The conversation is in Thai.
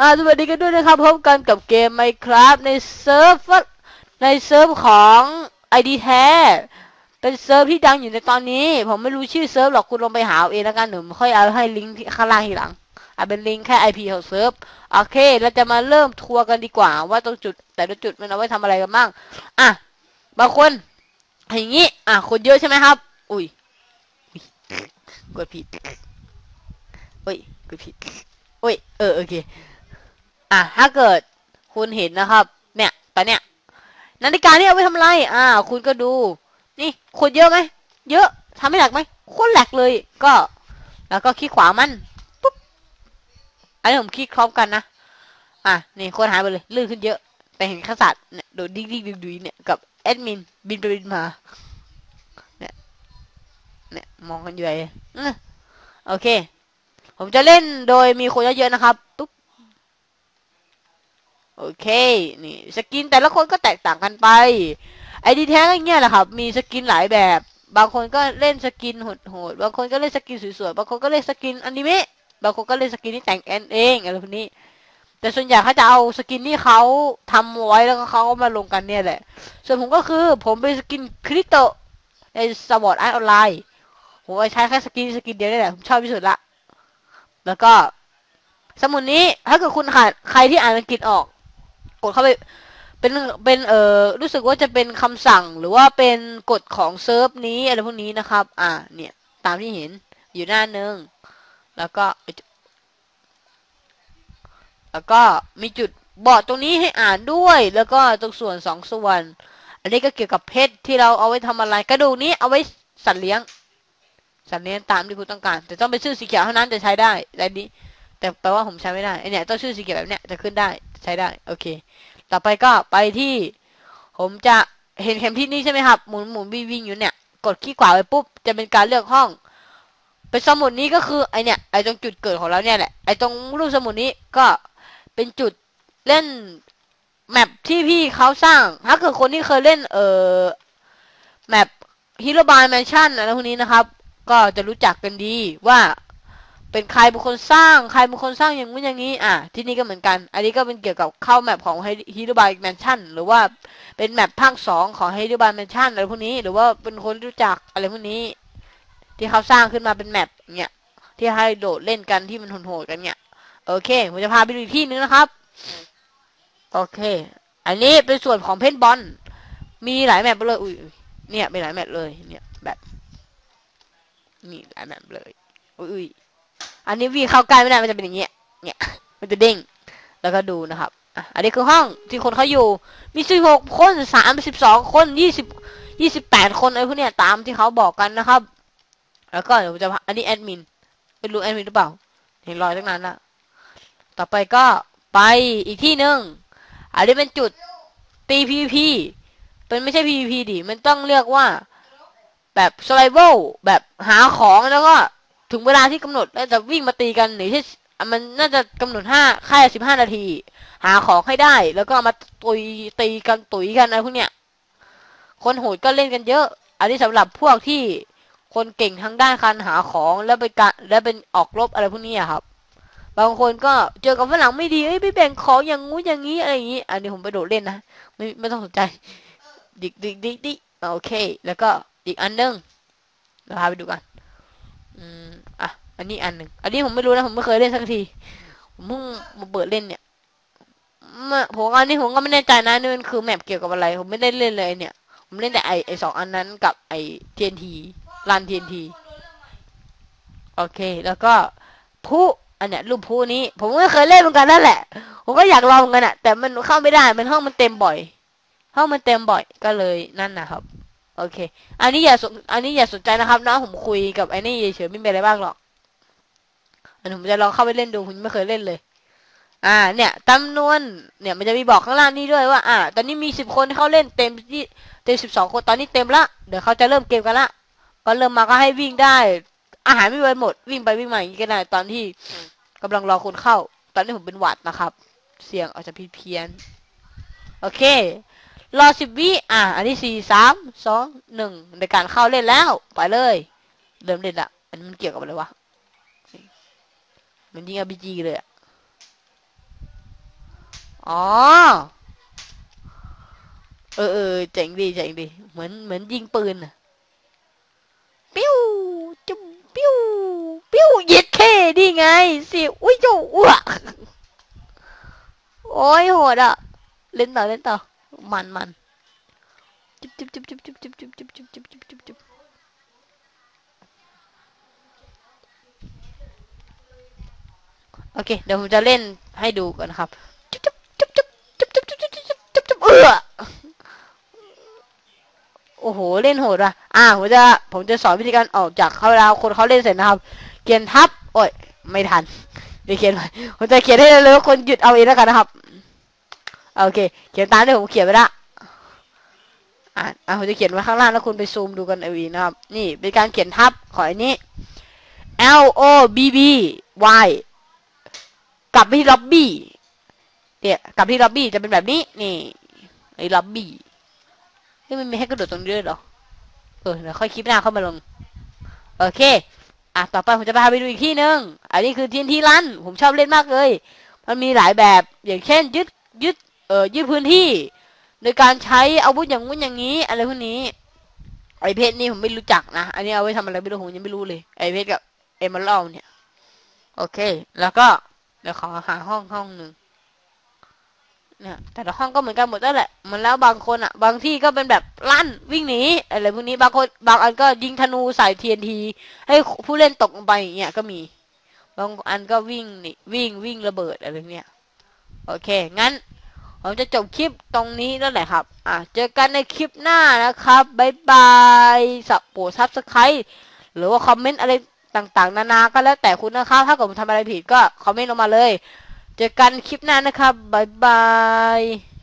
อ่าสวัสดีกันด้วยนะครับพบกันกับเกม Minecraft ในเซิร์ฟในเซิร์ฟของ ID แท้เป็นเซิร์ฟที่ดังอยู่ในตอนนี้ ผมไม่รู้ชื่อเซิร์ฟหรอกคุณลองไปหาเองแล้วกันหนูค่อยเอาให้ลิงก์ข้างล่างทีหลังอ่าเป็นลิงก์แค่ IP ของเซิร์ฟโอเค เราจะมาเริ่มทัวร์กันดีกว่า ว่าตรงจุดแต่ละจุดมันเอาไว้ทำอะไรกันบ้างอะบางคนอย่างงี้ อะคนเยอะใช่ไหมครับ อุ้ยอุ๊ยกดผิดอุ้ยกดผิดอุ้ยเออโอเค อะถ้าเกิดคุณเห็นนะครับ เนี่ยตอนเนี้ยนาฬิกานี่เอาไว้ทำอะไร อ่า คุณก็ดู นี่คนเยอะไหม เยอะทำให้หนักไหมโคตรแหลกเลย ก็ แล้วก็คลิกขวามันปุ๊บ อันนี้ผมคลิกพร้อมกันนะ อะ นี่คนหายไปเลย ลื่นขึ้นเยอะ แต่เห็นข้าสัตว์เนี่ยโดดดิ้งดิ้งดุยดุยเนี่ยกับแอดมินบินไปบินมา เนี่ย เนี่ยมองกันอยู่ไอ้โอเค ผมจะเล่นโดยมีคนเยอะๆนะครับปุ๊บ โอเคนี่สกินแต่ละคนก็แตกต่างกันไปไอดีแท้ก็งเงี้ยแหละครับ มีสกินหลายแบบ บางคนก็เล่นสกินโหดๆบางคนก็เล่นสกินสวยๆบางคนก็เล่นสกินอนิเมะบางคนก็เล่นสกินที่แต่งเองเองอะไรพวกนี้ แต่ส่วนใหญ่เขาจะเอาสกินที่เขาทำไว้แล้วก็เขาก็มาลงกันเนี่ยแหละ ส่วนผมก็คือผมเป็นสกินคริโตในสวอตไอออนไลน์ผมใช้แค่สกินสกินเดียวนี่แหละผมชอบที่สุดละแล้วก็สมุดนี้ถ้าเกิดคุณขาดใครที่อ่านอังกฤษออก ดเข้าไป เป็นเป็นเอ่อรู้สึกว่าจะเป็นคำสั่งหรือว่าเป็นกฎของเซิร์ฟนี้อะไรพวกนี้นะครับ อ่า เนี่ย ตามที่เห็นอยู่หน้าหนึ่งแล้วก็ แล้วก็มีจุดบอกตรงนี้ให้อ่านด้วย แล้วก็ตรงส่วนสองส่วน อันนี้ก็เกี่ยวกับเพชรที่เราเอาไว้ทำอะไรกระดูกนี้เอาไว้สัตว์เลี้ยง สัตว์เลี้ยงตามที่คุณต้องการ แต่ต้องเป็นชื่อสีเขียวเท่านั้นจะใช้ได้แต่นี้แต่แปลว่าผมใช้ไม่ได้ไอเนี่ยต้องชื่อสีเขียวแบบเนี้ยจะขึ้นได้ ใช้ได้ โอเค ต่อไปก็ไปที่ ผมจะเห็นเข็มทิศนี้ใช่ไหมครับ หมุนหมุนวิ่งวิ่งอยู่เนี่ย กดคลิกขวาไปปุ๊บ จะเป็นการเลือกห้อง เป็นสมุดนี้ก็คือไอเนี่ย ไอตรงจุดเกิดของเราเนี่ยแหละ ไอตรงรูปสมุดนี้ก็เป็นจุดเล่นแมปที่พี่เขาสร้าง ถ้าเกิดคนที่เคยเล่น เอ่อ แมปฮิโรบายแมนชั่นอะไรพวกนี้นะครับ ก็จะรู้จักกันดีว่า เป็นใครเป็นคนสร้าง ใครเป็นคนสร้างอย่างนู้นอย่างนี้ อะ ที่นี่ก็เหมือนกัน อันนี้ก็เป็นเกี่ยวกับเข้าแมปของฮิโรบายแมนชั่นหรือว่าเป็นแมปภาคสองของฮิโรบายแมนชั่นอะไรพวกนี้ หรือว่าเป็นคนรู้จักอะไรพวกนี้ ที่เขาสร้างขึ้นมาเป็นแมปเนี่ยที่ให้โดดเล่นกันที่มันโหดๆกันเนี่ยโอเคผมจะพาไปดูอีกที่นึงนะครับ โอเค อันนี้เป็นส่วนของเพนบอลมีหลายแมปเลยอุ้ยเนี่ยมีหลายแมปเลยเนี่ยแบบนี่หลายแมปเลยอุ้ย อันนี้วิ่งเข้าใกล้ไม่ได้มันจะเป็นอย่างเงี้ยเนี่ยมันจะเด้ง แล้วก็ดูนะครับอันนี้คือห้องที่คนเขาอยู่ มีสิบหกคนสามสิบสองคนยี่สิบยี่สิบแปดคนอะไรพวกเนี้ยตามที่เขาบอกกันนะครับ แล้วก็เดี๋ยวจะอันนี้แอดมินไม่รู้แอดมินหรือเปล่า เห็นรอยตั้งนานแล้วต่อไปก็ไปอีกที่หนึ่งอันนี้เป็นจุดตี PVP เป็นไม่ใช่ PVP ดิ มันต้องเรียกว่า แบบ survival แบบหาของแล้วก็ ถึงเวลาที่กำหนดแล้วจะวิ่งมาตีกันหรือที่มันน่าจะกำหนดห้าค่ายสิบห้านาที หาของให้ได้ แล้วก็มาตุยตีกันตุยกันอะไรพวกเนี้ยคนโหดก็เล่นกันเยอะ อันนี้สำหรับพวกที่คนเก่งทางด้านการหาของแล้วไปการแล้วเป็นออกรบอะไรพวกนี้ครับ บางคนก็เจอกับฝรั่งไม่ดีเอ้ยไปแบ่งของอย่างงู้อย่างนี้อะไรอย่างนี้ อันนี้ผมไปโดดเล่นนะไม่ไม่ต้องสนใจ ดิกดิกดิกดิโอเค แล้วก็อีกอันนึงเราพาไปดูกัน อืมอะอันนี้อันหนึ่งอันนี้ผมไม่รู้นะผมไม่เคยเล่นสักที ผมเพิ่งมาเปิดเล่นเนี่ยมาผมอันนี้ผมก็ไม่แน่ใจนะนี่มันคือแมปเกี่ยวกับอะไร ผมไม่ได้เล่นเลยเนี่ย ผมเล่นแต่ไอไอสองอันนั้นกับไอทีนทีรันทีนทีโอเค แล้วก็ผู้อันเนี้ยรูปผู้นี้ ผมก็เคยเล่นเหมือนกันนั่นแหละ ผมก็อยากลองกันอะแต่มันเข้าไม่ได้ มันห้องมันเต็มบ่อย ห้องมันเต็มบ่อยก็เลยนั่นนะครับ โอเค อันนี้อย่าสนอันนี้อย่าสนใจนะครับนะผมคุยกับไอ้นี่เฉยไม่มีอะไรบ้างหรอก อันผมจะลองเข้าไปเล่นดูผมไม่เคยเล่นเลย อ่า เนี่ยจำนวน เนี่ย มันจะมีบอกข้างล่างนี้ด้วยว่า อ่า ตอนนี้มีสิบคนเข้าเล่นเต็มที่เต็มสิบสองคน ตอนนี้เต็มละ เดี๋ยวเขาจะเริ่มเกมกันละ ก็เริ่มมาก็ให้วิ่งได้ อาหารไม่ไว้หมด วิ่งไปวิ่งมาอย่างนี้ก็ได้ ตอนที่กำลังรอคนเข้า ตอนนี้ผมเป็นหวัดนะครับ เสียงอาจจะผิดเพี้ยน โอเค รอสิบวิอะ อันนี้สี่สามสองหนึ่งในการเข้าเล่นแล้ว ไปเลย เริ่มเล่นละอันนี้มันเกี่ยวกับอะไรวะ มันยิงอาร์พีจีเลยอะอ๋อ เออเออเจ๋งดีเจ๋งดี เหมือนเหมือนยิงปืนอะปิ้วจุ๊บปิ้วปิ้วเย็ดเคดีไงสิอุ้ยจูอ้วกโอ้ยโหดอะเล่นต่อเล่นต่อ มันมันจุ๊บจุ๊บจุ๊บจุ๊บจุ๊บจุ๊บจุ๊บจุ๊บจุ๊บจุ๊บจุ๊บจุ๊บจุ๊บโอเค เดี๋ยวผมจะเล่นให้ดูก่อนครับจุ๊บจุ๊บจุ๊บจุ๊บจุ๊บจุ๊บจุ๊บจุ๊บจุ๊บจุ๊บจุ๊บเออโอ้โห เล่นโหดว่ะ อ่า ผมจะ ผมจะสอนวิธีการออกจากเขาแล้วคนเขาเล่นเสร็จนะครับ เขียนทับ โอ้ย ไม่ทันเดี๋ยวเขียนไว้ผมจะเขียนให้เร็วๆคนหยุดเอาเองแล้วกันนะครับ โอเค เขียนตามที่ผมเขียนไว้ละอ่าอ่าผมจะเขียนไว้ข้างล่างแล้วคุณไปซูมดูกันเอาเองนะครับ นี่เป็นการเขียนทับขออันนี้ L O B B Y กลับไปที่ล็อบบี้เนี่ยกลับไปที่ล็อบบี้จะเป็นแบบนี้ นี่ไอ้ล็อบบี้นี่มันมีให้กระโดดตรงนี้ด้วยเหรอเออเดี๋ยวค่อยคลิปหน้าเข้ามาลง โอเค อะต่อไปผมจะพาไปดูอีกที่หนึ่งอันนี้คือทีนทีรันผมชอบเล่นมากเลย มันมีหลายแบบอย่างเช่น ยึดยึด เอ่อยึดพื้นที่ โดยการใช้อาวุธอย่างงู้นอย่างนี้ อะไรพวกนี้ไอเพชรนี่ผมไม่รู้จักนะ อันนี้เอาไว้ทำอะไรไม่รู้ผมยังไม่รู้เลย ไอเพชรกับเอมเมอรัลเนี่ย โอเค แล้วก็เดี๋ยวขอหาห้องห้องหนึ่งเนี่ยแต่ละห้องก็เหมือนกันหมดนั่นแหละ มันแล้วบางคนอะ บางที่ก็เป็นแบบลั่นวิ่งหนีอะไรพวกนี้บางคนบางอันก็ยิงธนูใส่เทีนทีให้ผู้เล่นตกลงไปอย่างเงี้ยก็มี บางอันก็วิ่งนี่วิ่งวิ่งระเบิดอะไรเนี้ยโอเค งั้น ผมจะจบคลิปตรงนี้แล้วแหละครับ อะ เจอกันในคลิปหน้านะครับ บ๊ายบายสับโปรซับสไครต์หรือว่าคอมเมนต์อะไรต่างๆ นานา ก็แล้วแต่คุณนะครับ ถ้าเกิดผมทำอะไรผิดก็คอมเมนต์ลงมาเลย เจอกันคลิปหน้านะครับ บ๊ายบาย